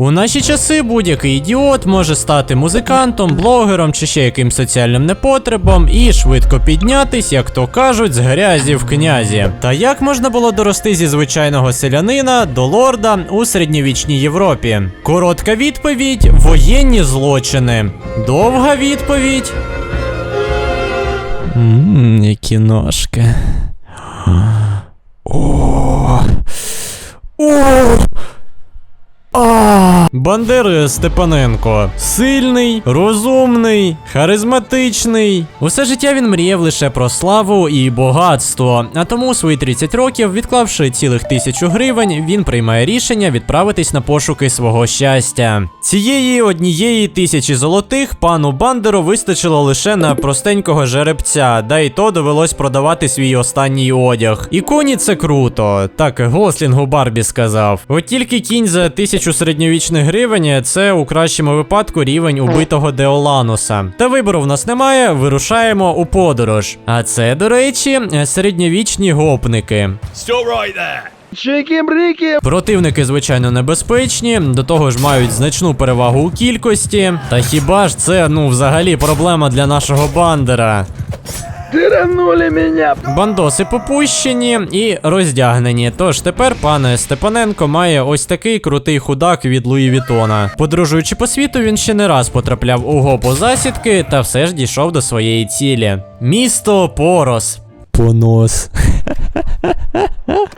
У наші часи будь-який ідіот може стати музикантом, блогером чи ще яким соціальним непотребом і швидко піднятись, як то кажуть, з грязі в князі. Та як можна було дорости зі звичайного селянина до лорда у середньовічній Європі? Коротка відповідь: воєнні злочини. Довга відповідь. Ммм, які ножки. О. О. А, Бандери Степаненко. Сильний, розумний, харизматичний. Усе життя він мріяв лише про славу і багатство. А тому у свої 30 років, відклавши цілих тисячу гривень, він приймає рішення відправитись на пошуки свого щастя. Цієї однієї тисячі золотих пану Бандеру вистачило лише на простенького жеребця, да й то довелось продавати свій останній одяг. І коні це круто. Так Гослінгу Барбі сказав. От тільки кінь за тисячу середньовічних гривень це у кращому випадку рівень убитого Деолануса. Та вибору в нас немає, вирушаємо у подорож. А це, до речі, середньовічні гопники. Still right there. Чики-брики! Противники, звичайно, небезпечні, до того ж мають значну перевагу у кількості. Та хіба ж це, ну, взагалі проблема для нашого бандера? Тиранули мене! Бандоси попущені і роздягнені. Тож тепер пане Степаненко має ось такий крутий худак від Луї Вітона. Подорожуючи по світу, він ще не раз потрапляв у гопо засідки та все ж дійшов до своєї цілі. Місто Порос. Понос.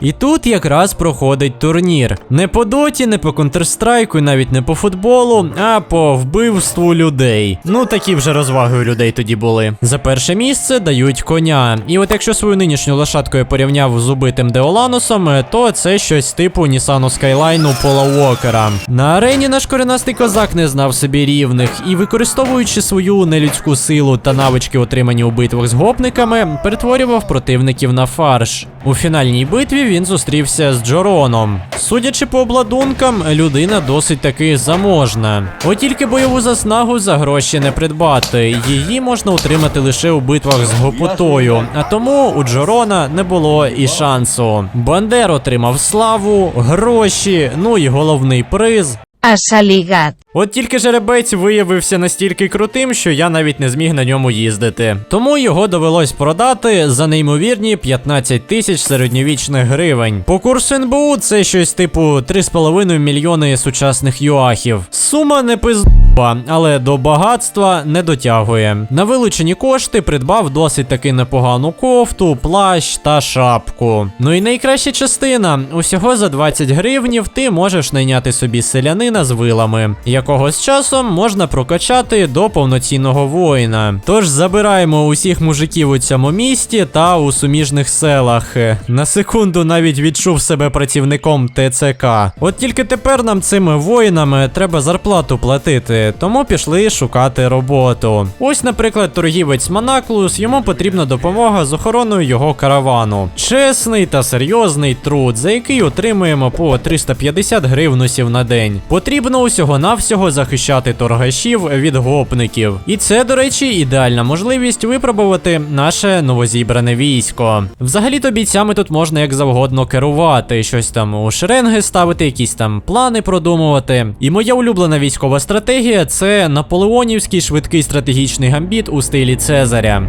І тут якраз проходить турнір. Не по доті, не по контрстрайку, і навіть не по футболу, а по вбивству людей. Ну такі вже розваги у людей тоді були. За перше місце дають коня. І от якщо свою нинішню лошадку я порівняв з убитим Деоланусом, то це щось типу Нісану Скайлайну Пола Уокера. На арені наш коренастий козак не знав собі рівних і, використовуючи свою нелюдську силу та навички, отримані у битвах з гопниками, перетворював противників на фарш. У фінальній битві він зустрівся з Джороном. Судячи по обладункам, людина досить таки заможна. От тільки бойову заснагу за гроші не придбати. Її можна отримати лише у битвах з гопотою. А тому у Джорона не було і шансу. Бандер отримав славу, гроші, ну і головний приз. Asaligat. От тільки жеребець виявився настільки крутим, що я навіть не зміг на ньому їздити. Тому його довелось продати за неймовірні 15 тисяч середньовічних гривень. По курсу НБУ це щось типу 3,5 мільйони сучасних юахів. Сума не пизба, але до багатства не дотягує. На вилучені кошти придбав досить таки непогану кофту, плащ та шапку. Ну і найкраща частина: усього за 20 гривнів ти можеш найняти собі селянина з вилами, якого з часом можна прокачати до повноцінного воїна. Тож забираємо усіх мужиків у цьому місті та у суміжних селах. На секунду навіть відчув себе працівником ТЦК. От тільки тепер нам цими воїнами треба зарплату платити, тому пішли шукати роботу. Ось, наприклад, торгівець Монаклус, йому потрібна допомога з охороною його каравану. Чесний та серйозний труд, за який отримуємо по 350 гривнусів на день. Потрібно усього навсього захищати торгашів від гопників. І це, до речі, ідеальна можливість випробувати наше новозібране військо. Взагалі-то бійцями тут можна як завгодно керувати, щось там у шеренги ставити, якісь там плани продумувати. І моя улюблена військова стратегія це наполеонівський швидкий стратегічний гамбіт у стилі Цезаря.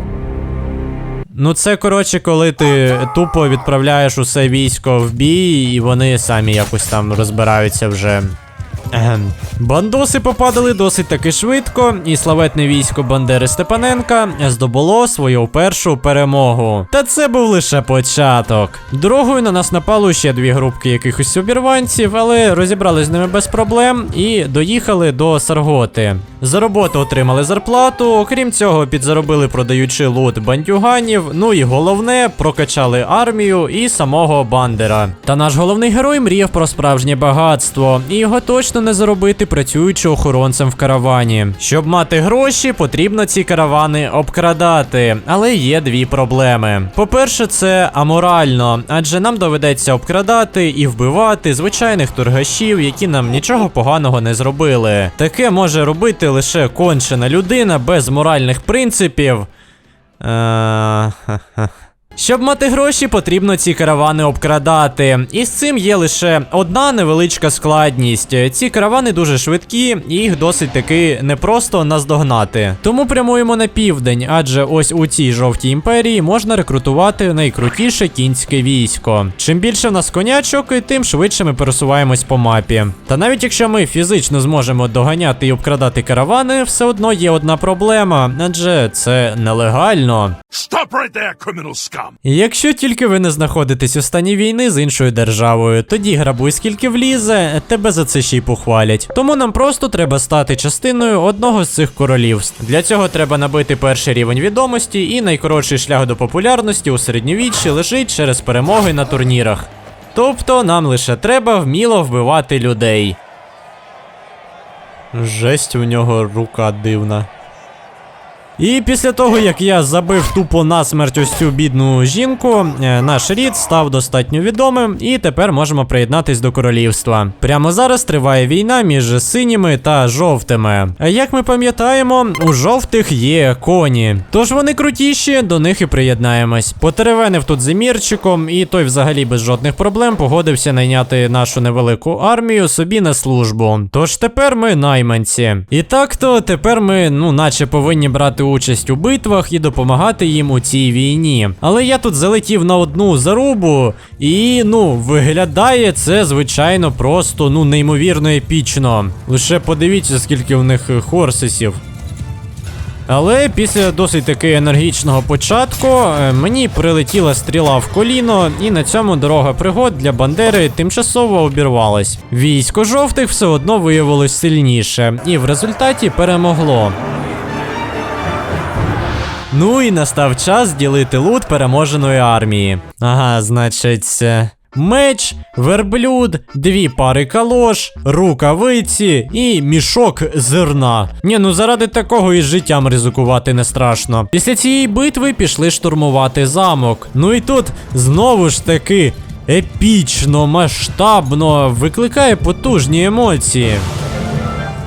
Ну, це коротше, коли ти тупо відправляєш усе військо в бій, і вони самі якось там розбираються вже. Ем. Бандоси попадали досить таки швидко, і славетне військо Бандери Степаненка здобуло свою першу перемогу. Та це був лише початок. Другою на нас напало ще дві групки якихось обірванців, але розібрали з ними без проблем і доїхали до Сарготи. За роботу отримали зарплату, окрім цього, підзаробили, продаючи лут бандюганів. Ну і головне, прокачали армію і самого Бандера. Та наш головний герой мріяв про справжнє багатство, і його точно не заробити, працюючи охоронцем в каравані. Щоб мати гроші, потрібно ці каравани обкрадати. Але є дві проблеми. По-перше, це аморально, адже нам доведеться обкрадати і вбивати звичайних торгашів, які нам нічого поганого не зробили. Таке може робити лише кончена людина без моральних принципів. Е, ха-ха. Щоб мати гроші, потрібно ці каравани обкрадати. І з цим є лише одна невеличка складність. Ці каравани дуже швидкі, і їх досить таки непросто наздогнати. Тому прямуємо на південь, адже ось у цій жовтій імперії можна рекрутувати найкрутіше кінське військо. Чим більше в нас конячок, тим швидше ми пересуваємось по мапі. Та навіть якщо ми фізично зможемо доганяти і обкрадати каравани, все одно є одна проблема, адже це нелегально. Stop right there, criminal scum! Якщо тільки ви не знаходитесь у стані війни з іншою державою, тоді грабуй скільки влізе, тебе за це ще й похвалять. Тому нам просто треба стати частиною одного з цих королівств. Для цього треба набити перший рівень відомості, і найкоротший шлях до популярності у середньовіччі лежить через перемоги на турнірах. Тобто нам лише треба вміло вбивати людей. Жесть у нього рука дивна. І після того, як я забив тупо насмерть ось цю бідну жінку, е, наш рід став достатньо відомим, і тепер можемо приєднатись до королівства. Прямо зараз триває війна між синіми та жовтими. Як ми пам'ятаємо, у жовтих є коні. Тож вони крутіші, до них і приєднаємось. Потеревенив тут зимірчиком, і той взагалі без жодних проблем погодився найняти нашу невелику армію собі на службу. Тож тепер ми найманці. І так то тепер ми, ну, наче повинні брати участь у битвах і допомагати їм у цій війні. Але я тут залетів на одну зарубу, і ну, виглядає це, звичайно, просто ну неймовірно епічно. Лише подивіться, скільки в них е, хорсисів. Але після досить таки енергічного початку е, мені прилетіла стріла в коліно, і на цьому дорога пригод для Бандери тимчасово обірвалась. Військо жовтих все одно виявилось сильніше, і в результаті перемогло. Ну і настав час ділити лут переможеної армії. Ага, значить. е, Меч, верблюд, дві пари калош, рукавиці і мішок зерна. Ні, ну заради такого і життям ризикувати не страшно. Після цієї битви пішли штурмувати замок. Ну і тут знову ж таки епічно, масштабно, викликає потужні емоції.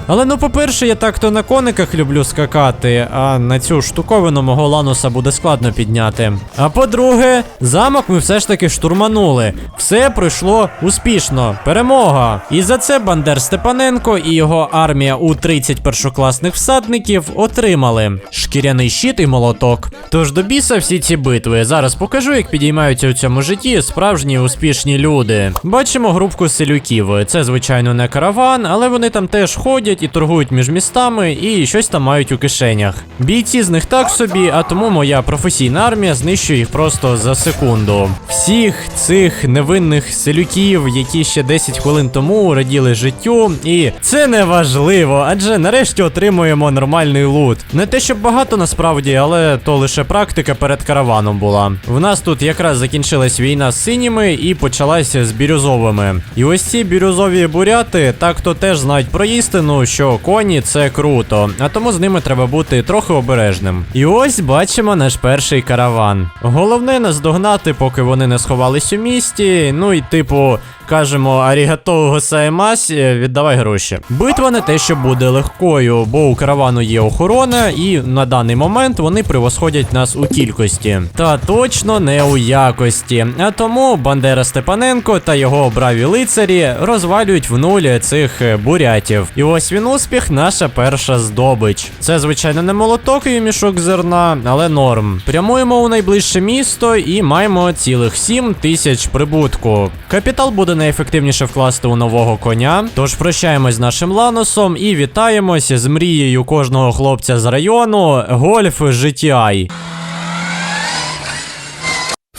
Але ну, по-перше, я так-то на кониках люблю скакати, а на цю штуковину мого лануса буде складно підняти. А по-друге, замок ми все ж таки штурманули. Все пройшло успішно. Перемога. І за це Бандер Степаненко і його армія у 30 першокласних всадників отримали шкіряний щит і молоток. Тож до біса всі ці битви. Зараз покажу, як підіймаються у цьому житті справжні успішні люди. Бачимо групку селюків. Це, звичайно, не караван, але вони там теж ходять і торгують між містами і щось там мають у кишенях. Бійці з них так собі, а тому моя професійна армія знищує їх просто за секунду. Всіх цих невинних селюків, які ще 10 хвилин тому раділи життю, і це не важливо, адже нарешті отримуємо нормальний лут. Не те, щоб багато насправді, але то лише практика перед караваном була. В нас тут якраз закінчилась війна з синіми і почалася з бірюзовими. І ось ці бірюзові буряти так то теж знають про істину, що коні це круто, а тому з ними треба бути трохи обережним. І ось бачимо наш перший караван. Головне наздогнати, поки вони не сховались у місті. Ну і типу. Кажемо арігато госаймась, віддавай гроші. Битва не те, що буде легкою, бо у каравану є охорона, і на даний момент вони превосходять нас у кількості. Та точно не у якості. А тому Бандера Степаненко та його браві лицарі розвалюють в нулі цих е, бурятів. І ось він успіх, наша перша здобич. Це, звичайно, не молоток і мішок зерна, але норм. Прямуємо у найближче місто і маємо цілих 7 тисяч прибутку. Капітал буде найефективніше вкласти у нового коня. Тож прощаємось з нашим ланосом і вітаємось з мрією кожного хлопця з району Гольф GTI.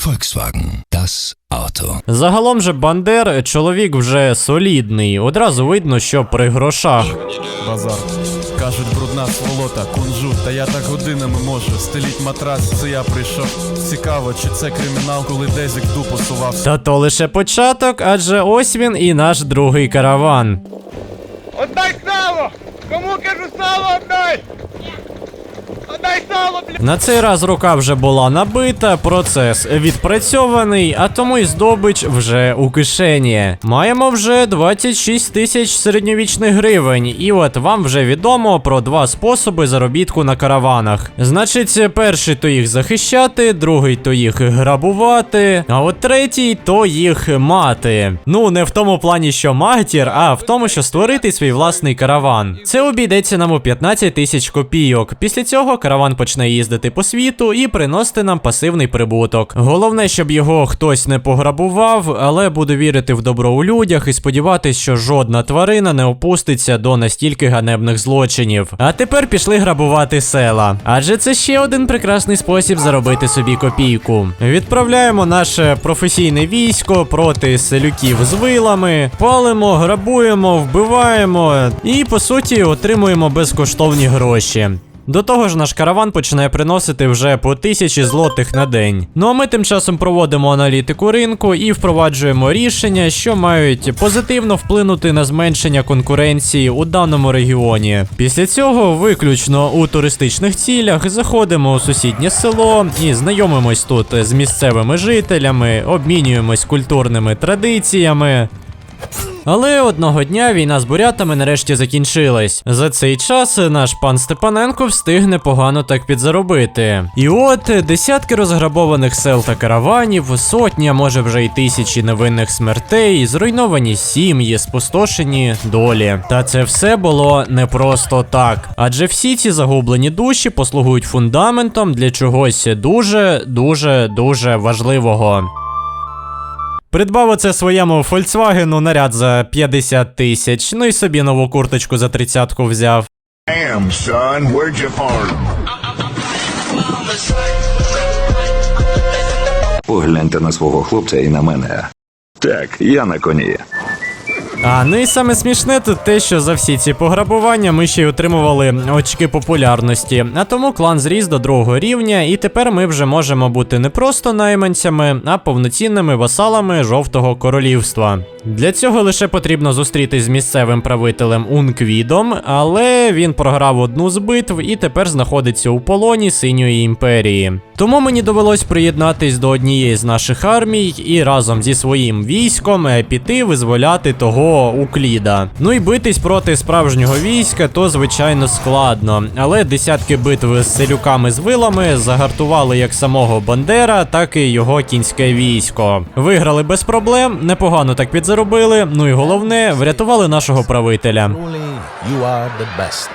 Volkswagen, das Auto. Загалом же Бандер чоловік вже солідний. Одразу видно, що при грошах. Базар. Кажуть, брудна сволота, кунжут, та я так годинами можу. Стеліть матрас, це я прийшов. Цікаво, чи це кримінал, коли Дезік дупу сувався. Та то лише початок, адже ось він і наш другий караван. Отдай сало! Кому кажу сало отдай! На цей раз рука вже була набита, процес відпрацьований, а тому і здобич вже у кишені. Маємо вже 26 тисяч середньовічних гривень, і от вам вже відомо про два способи заробітку на караванах. Значить, перший то їх захищати, другий то їх грабувати, а от третій то їх мати. Ну, не в тому плані, що матір, а в тому, що створити свій власний караван. Це обійдеться нам у 15 тисяч копійок. Після цього караван почне їздити по світу і приносити нам пасивний прибуток. Головне, щоб його хтось не пограбував, але буду вірити в добро у людях і сподіватись, що жодна тварина не опуститься до настільки ганебних злочинів. А тепер пішли грабувати села. Адже це ще один прекрасний спосіб заробити собі копійку. Відправляємо наше професійне військо проти селюків з вилами, палимо, грабуємо, вбиваємо і по суті отримуємо безкоштовні гроші. До того ж, наш караван починає приносити вже по тисячі злотих на день. Ну а ми тим часом проводимо аналітику ринку і впроваджуємо рішення, що мають позитивно вплинути на зменшення конкуренції у даному регіоні. Після цього, виключно у туристичних цілях, заходимо у сусіднє село і знайомимось тут з місцевими жителями, обмінюємось культурними традиціями. Але одного дня війна з бурятами нарешті закінчилась. За цей час наш пан Степаненко встиг непогано так підзаробити. І от десятки розграбованих сел та караванів, сотні, а може вже й тисячі невинних смертей, зруйновані сім'ї, спустошені долі. Та це все було не просто так. Адже всі ці загублені душі послугують фундаментом для чогось дуже, дуже, дуже важливого. Придбав оце своєму Фольксвагену наряд за 50 тисяч, ну і собі нову курточку за тридцятку взяв. Damn, son, where'd you? Погляньте на свого хлопця і на мене. Так, я на коні. А ну і саме смішне тут те, що за всі ці пограбування ми ще й отримували очки популярності. А тому клан зріс до другого рівня, і тепер ми вже можемо бути не просто найманцями, а повноцінними васалами жовтого королівства. Для цього лише потрібно зустрітись з місцевим правителем Унквідом, але він програв одну з битв і тепер знаходиться у полоні синьої імперії. Тому мені довелось приєднатись до однієї з наших армій і разом зі своїм військом е, піти визволяти того Укліда. Ну і битись проти справжнього війська то звичайно складно, але десятки битв з селюками з вилами загартували як самого Бандера, так і його кінське військо. Виграли без проблем, непогано так підзаробили. Ну і головне, врятували нашого правителя.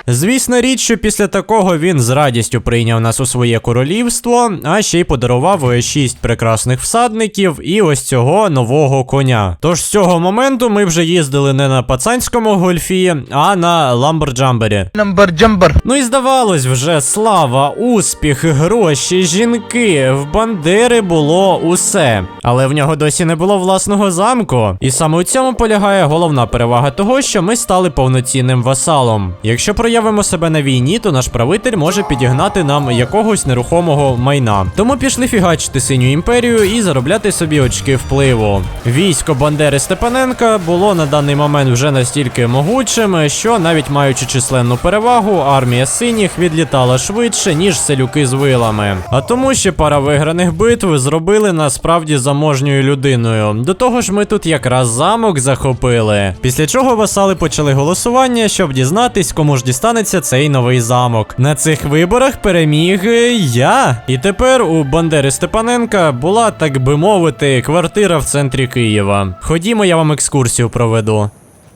Звісна річ, що після такого він з радістю прийняв нас у своє королівство, а ще й подарував е, шість прекрасних всадників і ось цього нового коня. Тож з цього моменту ми вже їздили не на пацанському гольфі, а на ламборджамбері. Намбар-джамбар. Ну і здавалось вже слава, успіх, гроші, жінки. В Бандери було усе. Але в нього досі не було власного замку. І саме у цьому полягає головна перевага того, що ми стали повноцінним васалом. Якщо проявимо себе на війні, то наш правитель може підігнати нам якогось нерухомого майна. Тому пішли фігачити синю імперію і заробляти собі очки впливу. Військо Бандери Степаненка було на даний момент вже настільки могучим, що навіть маючи численну перевагу, армія синіх відлітала швидше, ніж селюки з вилами. А тому ще пара виграних битв зробили нас справді заможньою людиною. До того ж, ми тут якраз замок захопили. Після чого васали почали голосування, щоб дізнатись, кому ж дістанеться цей новий замок. На цих виборах переміг е, я. І тепер у Бандери Степаненка була, так би мовити, квартира в центрі Києва. Ходімо, я вам екскурсію проведу.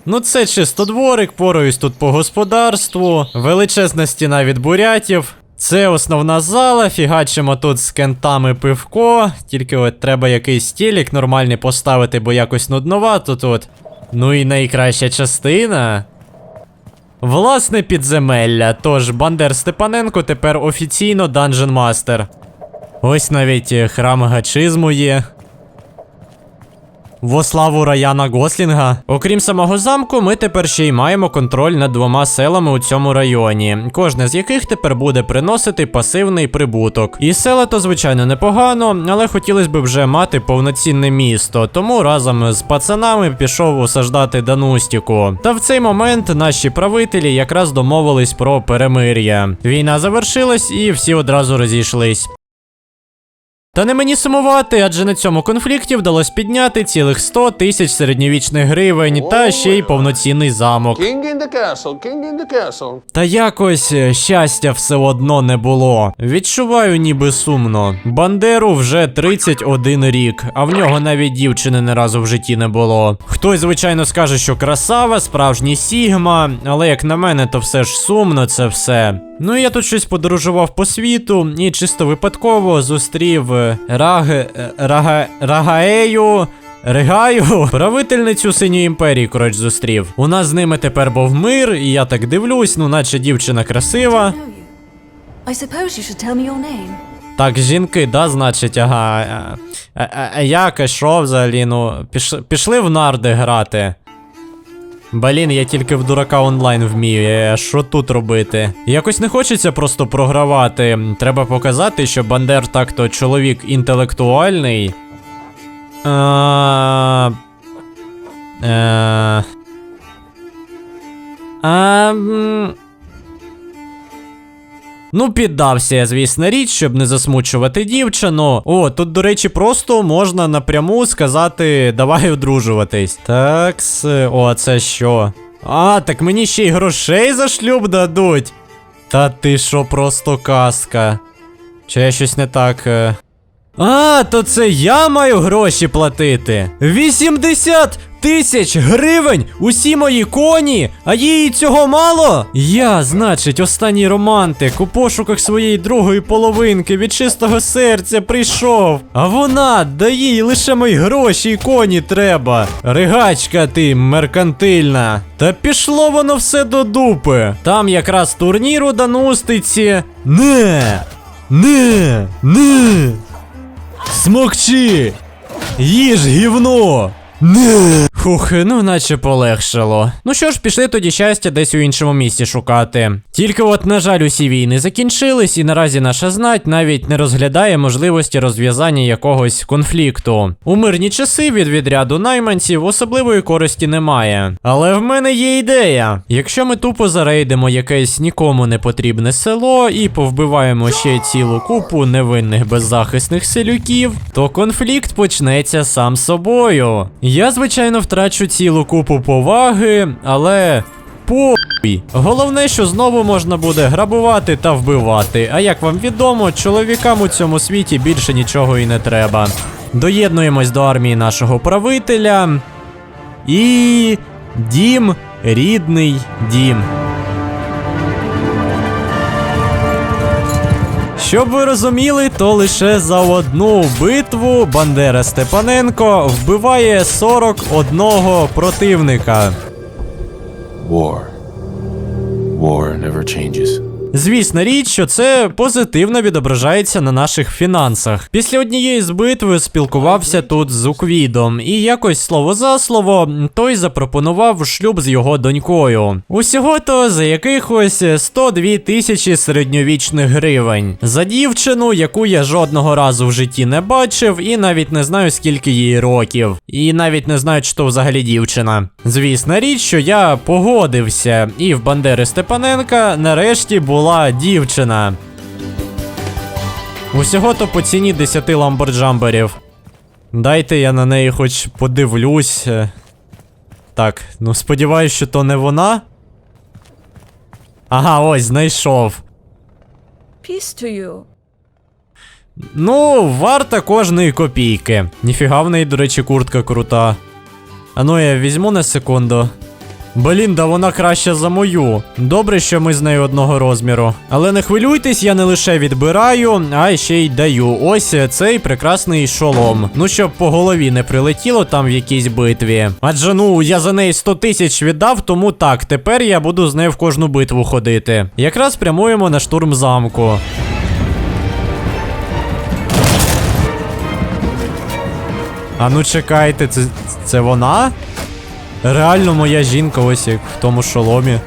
Ну, це чисто дворик, пораюсь тут по господарству, величезна стіна від бурятів. Це основна зала, фігачимо тут з кентами пивко. Тільки от треба якийсь стілік нормальний поставити, бо якось нудновато тут. Ну і найкраща частина. Власне підземелля. Тож Бандер Степаненко тепер офіційно Dungeon Master. Ось навіть е, храм гачизму є. Во славу Раяна Гослінга. Окрім самого замку, ми тепер ще й маємо контроль над двома селами у цьому районі, кожне з яких тепер буде приносити пасивний прибуток. І села то, звичайно, непогано, але хотілося б вже мати повноцінне місто. Тому разом з пацанами пішов усаждати Данустіку. Та в цей момент наші правителі якраз домовились про перемир'я. Війна завершилась і всі одразу розійшлись. Та не мені сумувати, адже на цьому конфлікті вдалося підняти цілих 100 тисяч середньовічних гривень та ще й повноцінний замок. King in the castle, king in the castle. Та якось е, щастя все одно не було. Відчуваю ніби сумно. Бандеру вже 31 рік, а в нього навіть дівчини не разу в житті не було. Хтось, звичайно, скаже, що красава, справжній Сігма, але як на мене, то все ж сумно це все. Ну і я тут щось подорожував по світу і чисто випадково зустрів е, Раг... е, Рага... Рагаею. Ригаю, правительницю синьої імперії, коротше, зустрів. У нас з ними тепер був мир, і я так дивлюсь, ну наче дівчина красива. Так, жінки, да, значить, ага. А, а, а як, а що взагалі, ну, піш, пішли в нарди грати. Блін, я тільки в дурака онлайн вмію, що тут робити? Якось не хочеться просто програвати. Треба показати, що Бандер так-то чоловік інтелектуальний. А... Е... А... Ну, піддався я, звісно, річ, щоб не засмучувати дівчину. О, тут, до речі, просто можна напряму сказати, давай одружуватись. Такс, о, це що? А, так мені ще й грошей за шлюб дадуть. Та ти що, просто казка. Чи я щось не так. е? А, то це я маю гроші платити. 80 тисяч гривень! Усі мої коні! А їй цього мало? Я, значить, останній романтик у пошуках своєї другої половинки від чистого серця прийшов. А вона, да їй лише мої гроші і коні треба. Ригачка ти меркантильна. Та пішло воно все до дупи. Там якраз турнір у Данустиці. Не! Не! Не! Смокчи! Їж гівно! Не! Фух, ну наче полегшало. Ну що ж, пішли тоді щастя десь у іншому місці шукати. Тільки от, на жаль, усі війни закінчились, і наразі наша знать навіть не розглядає можливості розв'язання якогось конфлікту. У мирні часи від відряду найманців особливої користі немає. Але в мене є ідея. Якщо ми тупо зарейдимо якесь нікому не потрібне село і повбиваємо ще цілу купу невинних беззахисних селюків, то конфлікт почнеться сам собою. Я, звичайно, втрачу цілу купу поваги, але. Похуй. Головне, що знову можна буде грабувати та вбивати. А як вам відомо, чоловікам у цьому світі більше нічого і не треба. Доєднуємось до армії нашого правителя. І. Дім, рідний дім. Щоб ви розуміли, то лише за одну битву Бандера Степаненко вбиває 41 противника. War. War never changes. Звісна річ, що це позитивно відображається на наших фінансах. Після однієї з битв спілкувався тут з Уквідом, і якось слово за слово той запропонував шлюб з його донькою. Усього то за якихось 102 тисячі середньовічних гривень. За дівчину, яку я жодного разу в житті не бачив, і навіть не знаю, скільки їй років. І навіть не знаю, чи то взагалі дівчина. Звісна річ, що я погодився, і в Бандери Степаненка нарешті була дівчина. Усього то по ціні 10 ламборджамберів. Дайте я на неї хоч подивлюсь. Так, ну сподіваюсь, що то не вона. Ага, ось, знайшов. Peace to you. Ну, варта кожної копійки. Ніфіга в неї, до речі, куртка крута. А ну я візьму на секунду. Блін, да вона краща за мою. Добре, що ми з нею одного розміру. Але не хвилюйтесь, я не лише відбираю, а ще й даю. Ось цей прекрасний шолом. Ну, щоб по голові не прилетіло там в якійсь битві. Адже ну, я за неї 100 тисяч віддав, тому так, тепер я буду з нею в кожну битву ходити. Якраз прямуємо на штурм замку. А ну чекайте, це, це вона? Реально моя жінка ось як в тому шоломі.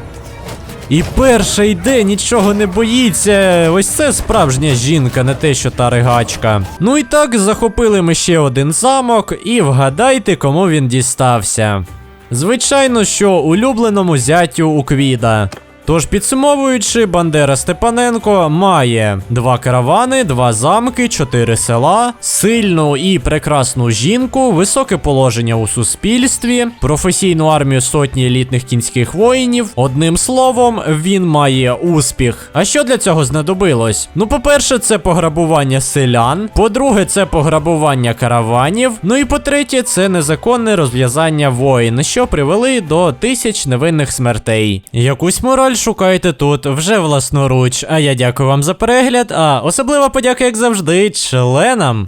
І перша йде, нічого не боїться. Ось це справжня жінка, не те, що та ригачка. Ну і так, захопили ми ще один замок, і вгадайте, кому він дістався. Звичайно, що улюбленому зятю у Квіда. Тож, підсумовуючи, Бандера Степаненко має два каравани, два замки, чотири села, сильну і прекрасну жінку, високе положення у суспільстві, професійну армію сотні елітних кінських воїнів. Одним словом, він має успіх. А що для цього знадобилось? Ну, по-перше, це пограбування селян. По-друге, це пограбування караванів. Ну і по-третє, це незаконне розв'язання воїн, що привели до тисяч невинних смертей. Якусь мораль шукайте тут вже власноруч. А я дякую вам за перегляд. А особлива подяка, як завжди, членам.